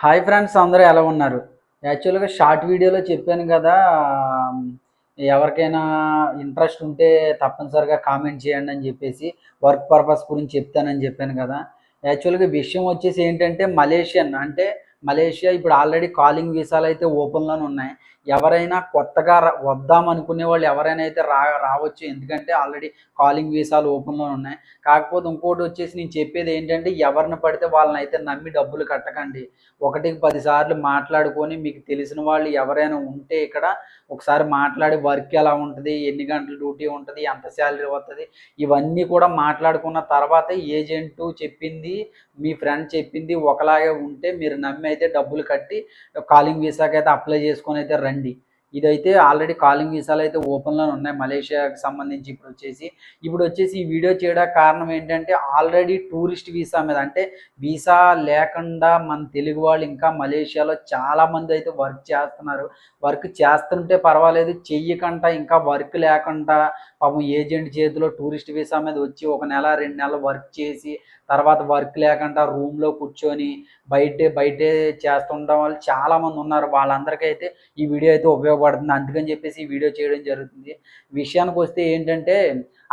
Hi friends అందరూ ఎలా ఉన్నారు? యాక్చువల్గా షార్ట్ వీడియోలో చెప్పాను కదా ఎవరికైనా ఇంట్రెస్ట్ ఉంటే తప్పనిసరిగా కామెంట్ చేయండి అని చెప్పేసి వర్క్ పర్పస్ గురించి చెప్తానని చెప్పాను కదా. యాక్చువల్గా విషయం వచ్చేసి ఏంటంటే మలేషియన్ అంటే మలేషియా ఇప్పుడు ఆల్రెడీ కాలింగ్ వీసాలు అయితే ఓపెన్లోనే ఉన్నాయి. ఎవరైనా కొత్తగా వద్దాం అనుకునే వాళ్ళు ఎవరైనా అయితే రా రావచ్చు. ఎందుకంటే ఆల్రెడీ కాలింగ్ వీసాలు ఓపెన్లో ఉన్నాయి. కాకపోతే ఇంకోటి వచ్చేసి నేను చెప్పేది ఏంటంటే ఎవరిని పడితే వాళ్ళని అయితే నమ్మి డబ్బులు కట్టకండి. ఒకటికి పది సార్లు మాట్లాడుకొని మీకు తెలిసిన వాళ్ళు ఎవరైనా ఉంటే ఇక్కడ ఒకసారి మాట్లాడి వర్క్ ఎలా ఉంటుంది ఎన్ని గంటల డ్యూటీ ఉంటుంది ఎంత శాలరీ వస్తుంది ఇవన్నీ కూడా మాట్లాడుకున్న తర్వాత ఏజెంట్ చెప్పింది మీ ఫ్రెండ్ చెప్పింది ఒకలాగే ఉంటే మీరు నమ్మి అయితే డబ్బులు కట్టి కాలింగ్ వీసాకి అయితే అప్లై చేసుకొని అయితే రండి. ఇదైతే ఆల్రెడీ కాలింగ్ వీసాలు అయితే ఓపెన్లోనే ఉన్నాయి మలేషియాకి సంబంధించి ఇప్పుడు వచ్చేసి. ఇప్పుడు వచ్చేసి ఈ వీడియో చేయడానికి కారణం ఏంటంటే ఆల్రెడీ టూరిస్ట్ వీసా మీద అంటే వీసా లేకుండా మన తెలుగు వాళ్ళు ఇంకా మలేషియాలో చాలా మంది అయితే వర్క్ చేస్తున్నారు. వర్క్ చేస్తుంటే పర్వాలేదు చెయ్యకుండా ఇంకా వర్క్ లేకుండా పాపం ఏజెంట్ చేతిలో టూరిస్ట్ వీసా మీద వచ్చి ఒక నెల రెండు నెలలు వర్క్ చేసి తర్వాత వర్క్ లేకుండా రూమ్లో కూర్చొని బయటే బయటే చేస్తుండడం వాళ్ళు చాలామంది ఉన్నారు. వాళ్ళందరికీ అయితే ఈ వీడియో అయితే ఉపయోగపడుతుంది. అందుకని చెప్పేసి ఈ వీడియో చేయడం జరుగుతుంది. విషయానికి వస్తే ఏంటంటే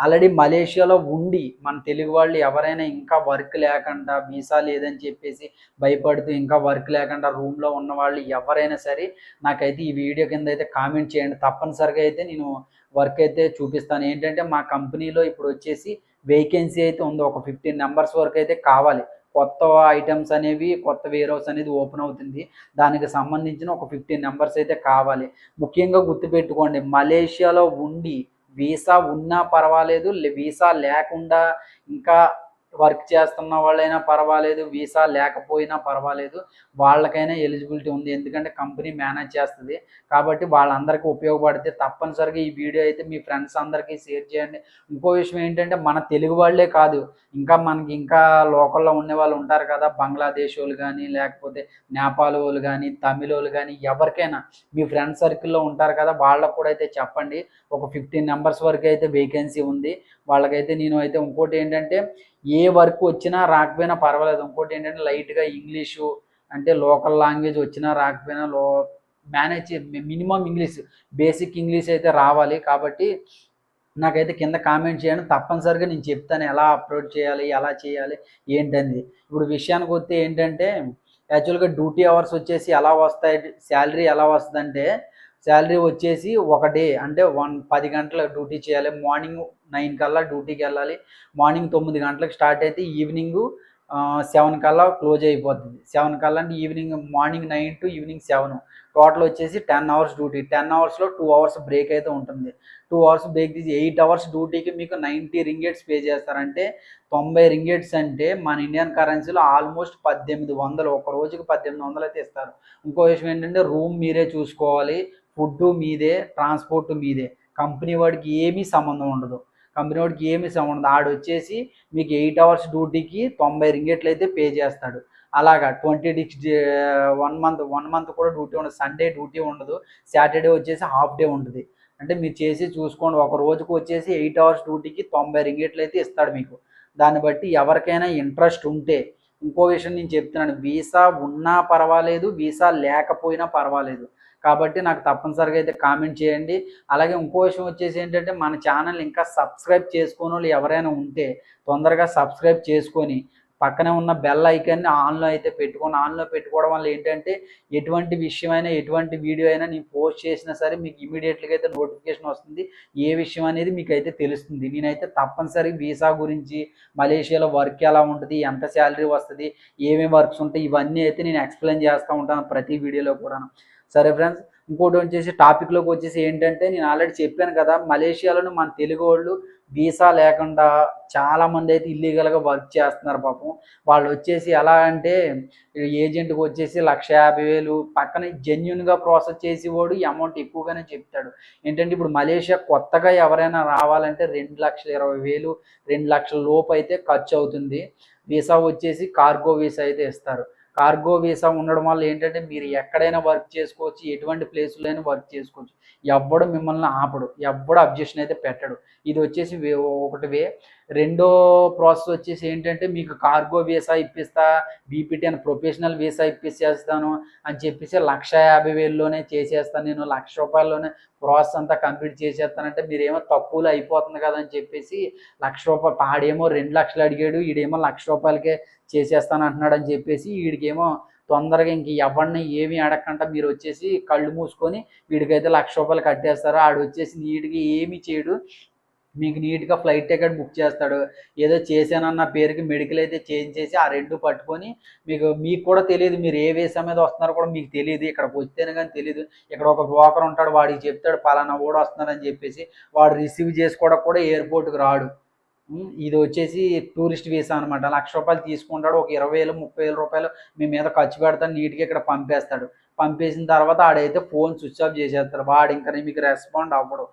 ఆల్రెడీ మలేషియాలో ఉండి మన తెలుగు వాళ్ళు ఎవరైనా ఇంకా వర్క్ లేకుండా వీసా లేదని చెప్పేసి భయపడుతూ ఇంకా వర్క్ లేకుండా రూమ్లో ఉన్న వాళ్ళు ఎవరైనా సరే నాకైతే ఈ వీడియో కింద అయితే కామెంట్ చేయండి. తప్పనిసరిగా అయితే నేను వర్క్ అయితే చూపిస్తాను. ఏంటంటే మా కంపెనీలో ఇప్పుడు వచ్చేసి వేకెన్సీ అయితే ఉంది. ఒక ఫిఫ్టీన్ నెంబర్స్ వరకు అయితే కావాలి. కొత్త ఐటమ్స్ అనేవి కొత్త వేర్ హౌస్ అనేది ఓపెన్ అవుతుంది. దానికి సంబంధించిన ఒక ఫిఫ్టీన్ నెంబర్స్ అయితే కావాలి. ముఖ్యంగా గుర్తుపెట్టుకోండి మలేషియాలో ఉండి వీసా ఉన్నా పర్వాలేదు వీసా లేకుండా ఇంకా వర్క్ చేస్తున్న వాళ్ళైనా పర్వాలేదు వీసా లేకపోయినా పర్వాలేదు వాళ్ళకైనా ఎలిజిబిలిటీ ఉంది. ఎందుకంటే కంపెనీ మేనేజ్ చేస్తుంది. కాబట్టి వాళ్ళందరికీ ఉపయోగపడితే తప్పనిసరిగా ఈ వీడియో అయితే మీ ఫ్రెండ్స్ అందరికీ షేర్ చేయండి. ఇంకో విషయం ఏంటంటే మన తెలుగు వాళ్ళే కాదు. ఇంకా మనకి ఇంకా లోకల్లో ఉండే వాళ్ళు ఉంటారు కదా బంగ్లాదేశ్ వాళ్ళు కానీ లేకపోతే నేపాల్ వాళ్ళు కానీ తమిళ వాళ్ళు కానీ ఎవరికైనా. మీ ఫ్రెండ్ సర్కిల్లో ఉంటారు కదా వాళ్ళకు కూడా అయితే చెప్పండి. ఒక ఫిఫ్టీన్ నెంబర్స్ వరకు అయితే వేకెన్సీ ఉంది. వాళ్ళకైతే నేను అయితే ఇంకోటి ఏంటంటే ఏ వర్క్ వచ్చినా రాకపోయినా పర్వాలేదు. ఇంకోటి ఏంటంటే లైట్గా ఇంగ్లీషు అంటే లోకల్ లాంగ్వేజ్ వచ్చినా రాకపోయినా లో manage minimum English. Basic English అయితే రావాలి కాబట్టి నాకైతే కింద కామెంట్ చేయండి. తప్పనిసరిగా నేను చెప్తాను ఎలా అప్లోడ్ చేయాలి ఎలా చేయాలి ఏంటనేది. ఇప్పుడు విషయానికి వస్తే ఏంటంటే యాక్చువల్గా డ్యూటీ అవర్స్ వచ్చేసి ఎలా వస్తాయి శాలరీ ఎలా వస్తుందంటే శాలరీ వచ్చేసి ఒక డే అంటే వన్ పది గంటలకు డ్యూటీ చేయాలి మార్నింగ్ నైన్ కల్లా డ్యూటీకి వెళ్ళాలి మార్నింగ్ తొమ్మిది గంటలకు స్టార్ట్ అయితే ఈవినింగ్ సెవెన్ కల్లా క్లోజ్ అయిపోతుంది సెవెన్ కల్లా అంటే evening morning nine to evening seven. Total వచ్చేసి టెన్ అవర్స్ డ్యూటీ. టెన్ అవర్స్లో టూ అవర్స్ బ్రేక్ అయితే ఉంటుంది. టూ అవర్స్ బ్రేక్ తీసి ఎయిట్ అవర్స్ డ్యూటీకి మీకు నైంటీ రింగేట్స్ పే చేస్తారంటే తొంభై రింగేట్స్ అంటే మన ఇండియన్ కరెన్సీలో ఆల్మోస్ట్ పద్దెనిమిది వందలు ఒక రోజుకి పద్దెనిమిది వందలు అయితే ఇస్తారు. ఇంకో విషయం ఏంటంటే రూమ్ మీరే చూసుకోవాలి ఫుడ్ మీదే ట్రాన్స్పోర్ట్ మీదే. కంపెనీ వాడికి ఏమీ సంబంధం ఉండదు. కంపెనీ వాడికి ఏమీ సంబంధం ఉండదు. ఆడు వచ్చేసి మీకు ఎయిట్ అవర్స్ డ్యూటీకి తొంభై రింగేట్లు అయితే పే చేస్తాడు. అలాగా ట్వంటీ డిక్స్ వన్ మంత్ వన్ మంత్ కూడా డ్యూటీ ఉండదు. సండే డ్యూటీ ఉండదు. సాటర్డే వచ్చేసి హాఫ్ డే ఉంటుంది. అంటే మీరు చేసి చూసుకోండి. ఒక రోజుకు వచ్చేసి ఎయిట్ అవర్స్ డ్యూటీకి తొంభై రింగెట్లు అయితే ఇస్తాడు మీకు. దాన్ని బట్టి ఎవరికైనా ఇంట్రెస్ట్ ఉంటే ఇంకో విషయం నేను చెప్తున్నాను వీసా ఉన్నా పర్వాలేదు వీసా లేకపోయినా పర్వాలేదు. కాబట్టి నాకు తప్పనిసరిగా అయితే కామెంట్ చేయండి. అలాగే ఇంకో విషయం వచ్చేసి ఏంటంటే మన ఛానల్ ఇంకా సబ్స్క్రైబ్ చేసుకుని వాళ్ళు ఎవరైనా ఉంటే తొందరగా సబ్స్క్రైబ్ చేసుకొని పక్కనే ఉన్న బెల్ ఐకాన్ని ఆన్లో అయితే పెట్టుకొని ఆన్లో పెట్టుకోవడం వల్ల ఏంటంటే ఎటువంటి విషయమైనా ఎటువంటి వీడియో అయినా నేను పోస్ట్ చేసినా సరే మీకు ఇమీడియట్గా అయితే నోటిఫికేషన్ వస్తుంది. ఏ విషయం అనేది మీకు అయితే తెలుస్తుంది. నేనైతే తప్పనిసరి వీసా గురించి మలేషియాలో వర్క్ ఎలా ఉంటుంది ఎంత శాలరీ వస్తుంది ఏమేమి వర్క్స్ ఉంటాయి ఇవన్నీ అయితే నేను ఎక్స్ప్లెయిన్ చేస్తూ ఉంటాను ప్రతి వీడియోలో కూడా సరే ఫ్రెండ్స్ ఇంకోటి వచ్చేసి టాపిక్లోకి వచ్చేసి ఏంటంటే నేను ఆల్రెడీ చెప్పాను కదా మలేషియాలోని మన తెలుగు వాళ్ళు వీసా లేకుండా చాలా మంది అయితే ఇల్లీగల్గా వర్క్ చేస్తున్నారు పాపం. వాళ్ళు వచ్చేసి ఎలా అంటే ఏజెంట్కి వచ్చేసి లక్ష యాభై వేలు పక్కన జెన్యున్గా ప్రాసెస్ చేసేవాడు అమౌంట్ ఎక్కువగానే చెప్తాడు. ఏంటంటే ఇప్పుడు మలేషియా కొత్తగా ఎవరైనా రావాలంటే రెండు లక్షల ఇరవై వేలు రెండు లక్షల లోపు అయితే ఖర్చు అవుతుంది. వీసా వచ్చేసి కార్గో వీసా అయితే ఇస్తారు. కార్గో వీసా ఉండడం వల్ల ఏంటంటే మీరు ఎక్కడైనా వర్క్ చేసుకోవచ్చు ఎటువంటి ప్లేస్లో అయినా వర్క్ చేసుకోవచ్చు. ఎవ్వడు మిమ్మల్ని ఆపడు ఎవ్వడు అబ్జెక్షన్ అయితే పెట్టడు. ఇది వచ్చేసి ఒకటి వే. రెండో ప్రాసెస్ వచ్చేసి ఏంటంటే మీకు కార్గో వీసా ఇప్పిస్తా బీపీటీ అని ప్రొఫెషనల్ వీసా ఇప్పించేస్తాను అని చెప్పేసి లక్ష యాభై వేలలోనే చేసేస్తాను నేను లక్ష రూపాయల్లోనే ప్రాసెస్ అంతా కంప్లీట్ చేసేస్తానంటే మీరేమో తక్కువలో అయిపోతుంది కదా అని చెప్పేసి లక్ష రూపాయలు ఆడేమో రెండు లక్షలు అడిగాడు ఈడేమో లక్ష రూపాయలకే చేసేస్తాను అంటున్నాడు అని చెప్పేసి వీడికేమో తొందరగా ఇంక ఎవరిని ఏమీ అడగకుండా మీరు వచ్చేసి కళ్ళు మూసుకొని వీడికైతే లక్ష రూపాయలు కట్టేస్తారు. ఆడు వచ్చేసి నీట్గా ఏమి చేయడు. మీకు నీట్గా ఫ్లైట్ టికెట్ బుక్ చేస్తాడు. ఏదో చేశానన్న పేరుకి మెడికల్ అయితే చేంజ్ చేసి ఆ రెండు పట్టుకొని మీకు మీకు కూడా తెలియదు మీరు ఏ వేసా మీద వస్తున్నారో కూడా మీకు తెలియదు. ఇక్కడికి వస్తేనే కానీ తెలియదు. ఇక్కడ ఒక బ్రోకర్ ఉంటాడు వాడికి చెప్తాడు పలానా కూడా వస్తున్నారని చెప్పేసి వాడు రిసీవ్ చేసుకోవడం కూడా ఎయిర్పోర్ట్కి రాడు. ఇది వచ్చేసి టూరిస్ట్ వీసా అనమాట లక్ష రూపాయలు తీసుకుంటాడు ఒక ఇరవై వేలు ముప్పై వేల రూపాయలు మీ మీద ఖర్చు పెడతాడు నీట్గా ఇక్కడ పంపేస్తాడు. పంపేసిన తర్వాత ఆడైతే ఫోన్ స్విచ్ ఆఫ్ చేసేస్తాడు. వాడు ఇంకా మీకు రెస్పాండ్ అవ్వడు.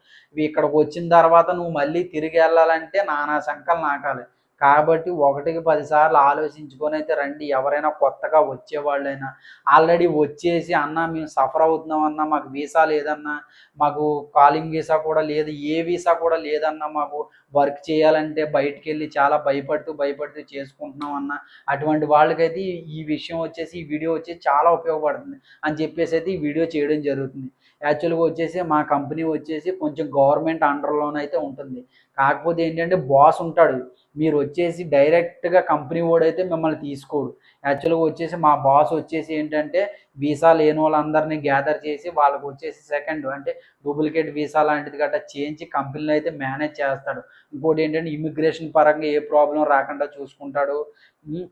ఇక్కడికి వచ్చిన తర్వాత నువ్వు మళ్ళీ తిరిగి వెళ్ళాలంటే నానా శంకలు నాకాలి. కాబట్టి ఒకటికి పదిసార్లు ఆలోచించుకొని అయితే రండి. ఎవరైనా కొత్తగా వచ్చేవాళ్ళైనా. ఆల్రెడీ వచ్చేసి అన్న మేము సఫర్ అవుతున్నాం మాకు వీసా లేదన్నా మాకు కాలింగ్ వీసా కూడా లేదు ఏ వీసా కూడా లేదన్నా మాకు వర్క్ చేయాలంటే బయటికి వెళ్ళి చాలా భయపడుతూ భయపడుతూ చేసుకుంటున్నాం అన్న. అటువంటి వాళ్ళకైతే ఈ- ఈ విషయం వచ్చేసి ఈ వీడియో వచ్చేసి చాలా ఉపయోగపడుతుంది అని చెప్పేసి అయితే ఈ వీడియో చేయడం జరుగుతుంది. యాక్చువల్గా వచ్చేసి మా కంపెనీ వచ్చేసి కొంచెం గవర్నమెంట్ అండర్లోనైతే ఉంటుంది. కాకపోతే ఏంటంటే బాస్ ఉంటాడు. మీరు వచ్చేసి డైరెక్ట్గా కంపెనీ వాడైతే మిమ్మల్ని తీసుకోడు. యాక్చువల్గా వచ్చేసి మా బాస్ వచ్చేసి ఏంటంటే వీసా లేని వాళ్ళందరినీ గ్యాదర్ చేసి వాళ్ళకి వచ్చేసి సెకండ్ అంటే డూప్లికేట్ వీసా లాంటిది గట్రా చేయించి కంపెనీలు అయితే మేనేజ్ చేస్తాడు. ఇంకోటి ఏంటంటే ఇమిగ్రేషన్ పరంగా ఏ ప్రాబ్లం రాకుండా చూసుకుంటాడు.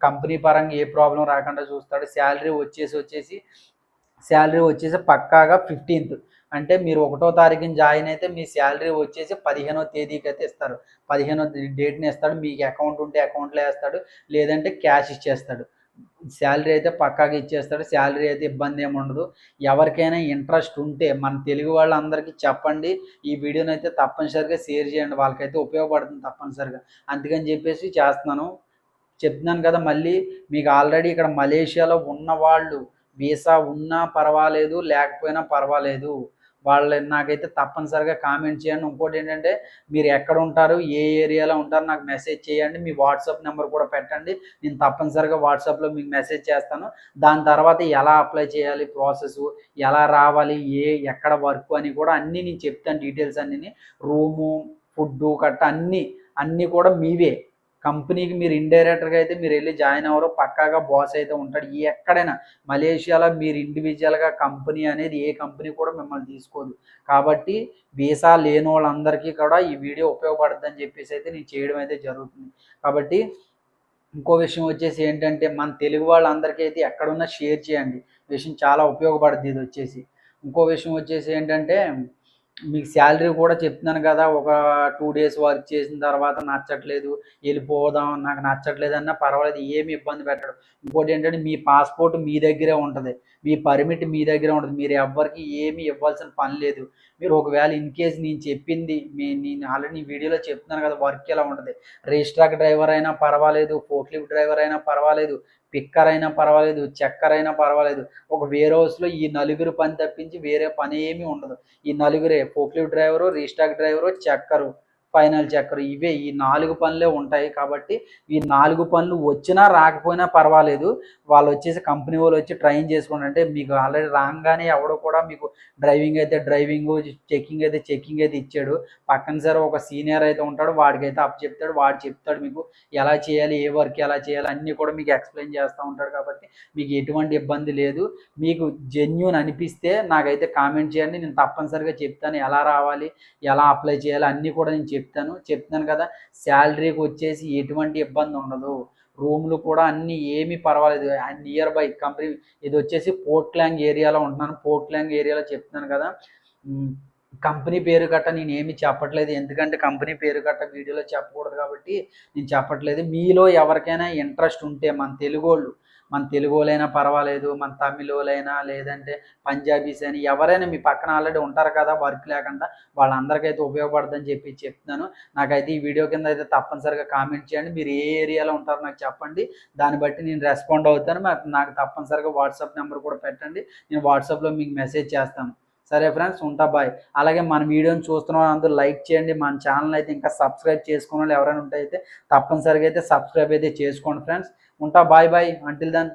కంపెనీ పరంగా ఏ ప్రాబ్లం రాకుండా చూస్తాడు. శాలరీ వచ్చేసి వచ్చేసి శాలరీ వచ్చేసి పక్కాగా ఫిఫ్టీన్త్ అంటే మీరు ఒకటో తారీఖున జాయిన్ అయితే మీ శాలరీ వచ్చేసి పదిహేనో తేదీకి అయితే ఇస్తారు. పదిహేనో డేట్ని ఇస్తాడు. మీకు అకౌంట్ ఉంటే అకౌంట్లో వేస్తాడు. లేదంటే క్యాష్ ఇచ్చేస్తాడు. శాలరీ అయితే పక్కాగా ఇచ్చేస్తాడు. శాలరీ అయితే ఇబ్బంది ఏమి ఉండదు. ఎవరికైనా ఇంట్రెస్ట్ ఉంటే మన తెలుగు వాళ్ళందరికీ చెప్పండి. ఈ వీడియోని అయితే తప్పనిసరిగా షేర్ చేయండి. వాళ్ళకైతే ఉపయోగపడుతుంది తప్పనిసరిగా. అందుకని చెప్పేసి చేస్తున్నాను. చెప్తున్నాను కదా మళ్ళీ మీకు ఆల్రెడీ ఇక్కడ మలేషియాలో ఉన్న వాళ్ళు వీసా ఉన్నా పర్వాలేదు లేకపోయినా పర్వాలేదు. వాళ్ళ నాకైతే తప్పనిసరిగా కామెంట్ చేయండి. ఇంకోటి ఏంటంటే మీరు ఎక్కడ ఉంటారు ఏ ఏరియాలో ఉంటారు నాకు మెసేజ్ చేయండి. మీ వాట్సాప్ నెంబర్ కూడా పెట్టండి. నేను తప్పనిసరిగా వాట్సాప్లో మీకు మెసేజ్ చేస్తాను. దాని తర్వాత ఎలా అప్లై చేయాలి ప్రాసెస్ ఎలా రావాలి ఏ ఎక్కడ వర్క్ అని కూడా అన్నీ నేను చెప్తాను. డీటెయిల్స్ అన్నీ రూము ఫుడ్ కట్ట అన్నీ అన్నీ కూడా మీవే. కంపెనీకి మీరు ఇండైరెక్టర్గా అయితే మీరు వెళ్ళి జాయిన్ అవ్వరు పక్కాగా బాస్ అయితే ఉంటాడు. ఈ ఎక్కడైనా మలేషియాలో మీరు ఇండివిజువల్గా కంపెనీ అనేది ఏ కంపెనీ కూడా మిమ్మల్ని తీసుకోదు. కాబట్టి వీసా లేని వాళ్ళందరికీ కూడా ఈ వీడియో ఉపయోగపడుతుంది అని చెప్పేసి అయితే నేను చేయడం అయితే జరుగుతుంది. కాబట్టి ఇంకో విషయం వచ్చేసి ఏంటంటే మన తెలుగు వాళ్ళందరికీ అయితే ఎక్కడున్నా షేర్ చేయండి. విషయం చాలా ఉపయోగపడుతుంది ఇది వచ్చేసి. ఇంకో విషయం వచ్చేసి ఏంటంటే మీకు శాలరీ కూడా చెప్తున్నాను కదా ఒక టూ డేస్ వర్క్ చేసిన తర్వాత నచ్చట్లేదు వెళ్ళిపోదాం నాకు నచ్చట్లేదు అన్నా పర్వాలేదు ఏమి ఇబ్బంది పెట్టడు. ఇంకోటి ఏంటంటే మీ పాస్పోర్ట్ మీ దగ్గరే ఉంటుంది. మీ పర్మిట్ మీ దగ్గరే ఉంటుంది. మీరు ఎవ్వరికి ఏమి ఇవ్వాల్సిన పని లేదు. మీరు ఒకవేళ ఇన్ కేస్ నేను చెప్పింది మీ నేను ఆల్రెడీ వీడియోలో చెప్తున్నాను కదా వర్క్ ఎలా ఉంటుంది? రిజిస్ట్రాక్ డ్రైవర్ అయినా పర్వాలేదు ఫోక్లిఫ్ట్ డ్రైవర్ అయినా పర్వాలేదు పిక్కర్ అయినా పర్వాలేదు చెక్కర్ అయినా పర్వాలేదు. ఒక వేరే హౌస్లో ఈ నలుగురు పని తప్పించి వేరే పని ఏమీ ఉండదు. ఈ నలుగురే ఫోక్లిఫ్ట్ డ్రైవరు రిజిస్ట్రాక్ డ్రైవరు చెక్కరు ఫైనల్ చెక్కరు. ఇవే ఈ నాలుగు పనులే ఉంటాయి కాబట్టి ఈ నాలుగు పనులు వచ్చినా రాకపోయినా పర్వాలేదు. వాళ్ళు వచ్చేసి కంపెనీ వాళ్ళు వచ్చి ట్రైన్ చేసుకోండి అంటే మీకు ఆల్రెడీ రాగానే ఎవడో కూడా మీకు డ్రైవింగ్ అయితే డ్రైవింగ్ చెక్కింగ్ అయితే చెక్కింగ్ అయితే ఇచ్చాడు. పక్కన సరే ఒక సీనియర్ అయితే ఉంటాడు వాడికైతే అప్ చెప్తాడు వాడు చెప్తాడు మీకు ఎలా చేయాలి ఏ వర్క్ ఎలా చేయాలి అన్నీ కూడా మీకు ఎక్స్ప్లెయిన్ చేస్తూ ఉంటాడు కాబట్టి మీకు ఎటువంటి ఇబ్బంది లేదు. మీకు జెన్యున్ అనిపిస్తే నాకైతే కామెంట్ చేయండి. నేను తప్పనిసరిగా చెప్తాను ఎలా రావాలి ఎలా అప్లై చేయాలి అన్నీ కూడా నేను చెప్తాను చెప్తాను. కదా శాలరీకి వచ్చేసి ఎటువంటి ఇబ్బంది ఉండదు. రూమ్లు కూడా అన్నీ ఏమీ పర్వాలేదు. నియర్ బై కంపెనీ ఇది వచ్చేసి పోర్ట్లాంగ్ ఏరియాలో ఉంటున్నాను. పోర్ట్లాంగ్ ఏరియాలో చెప్తున్నాను కదా కంపెనీ పేరు గట్ట నేను ఏమి చెప్పట్లేదు. ఎందుకంటే కంపెనీ పేరు గట్ట వీడియోలో చెప్పకూడదు కాబట్టి నేను చెప్పట్లేదు. మీలో ఎవరికైనా ఇంట్రెస్ట్ ఉంటే మన తెలుగు వాళ్ళు మన తెలుగు పర్వాలేదు మన తమిళోలైనా వాళ్ళైనా లేదంటే పంజాబీస్ అని ఎవరైనా మీ పక్కన ఆల్రెడీ ఉంటారు కదా వర్క్ లేకుండా వాళ్ళందరికైతే ఉపయోగపడుతుందని చెప్పి చెప్తున్నాను. నాకైతే ఈ వీడియో కింద అయితే తప్పనిసరిగా కామెంట్ చేయండి. మీరు ఏ ఏరియాలో ఉంటారో నాకు చెప్పండి. దాన్ని బట్టి నేను రెస్పాండ్ అవుతాను. నాకు తప్పనిసరిగా వాట్సాప్ నెంబర్ కూడా పెట్టండి. నేను వాట్సాప్లో మీకు మెసేజ్ చేస్తాను. సరే ఫ్రెండ్స్ ఉంటా బాయ్. అలాగే మన వీడియోని చూస్తున్న వాళ్ళందరూ లైక్ చేయండి. మన ఛానల్ అయితే ఇంకా సబ్స్క్రైబ్ చేసుకున్న వాళ్ళు ఎవరైనా ఉంటే అయితే తప్పనిసరిగా అయితే సబ్స్క్రైబ్ అయితే చేసుకోండి ఫ్రెండ్స్. ఉంటా బాయ్ బాయ్ అంటిల్ దెన్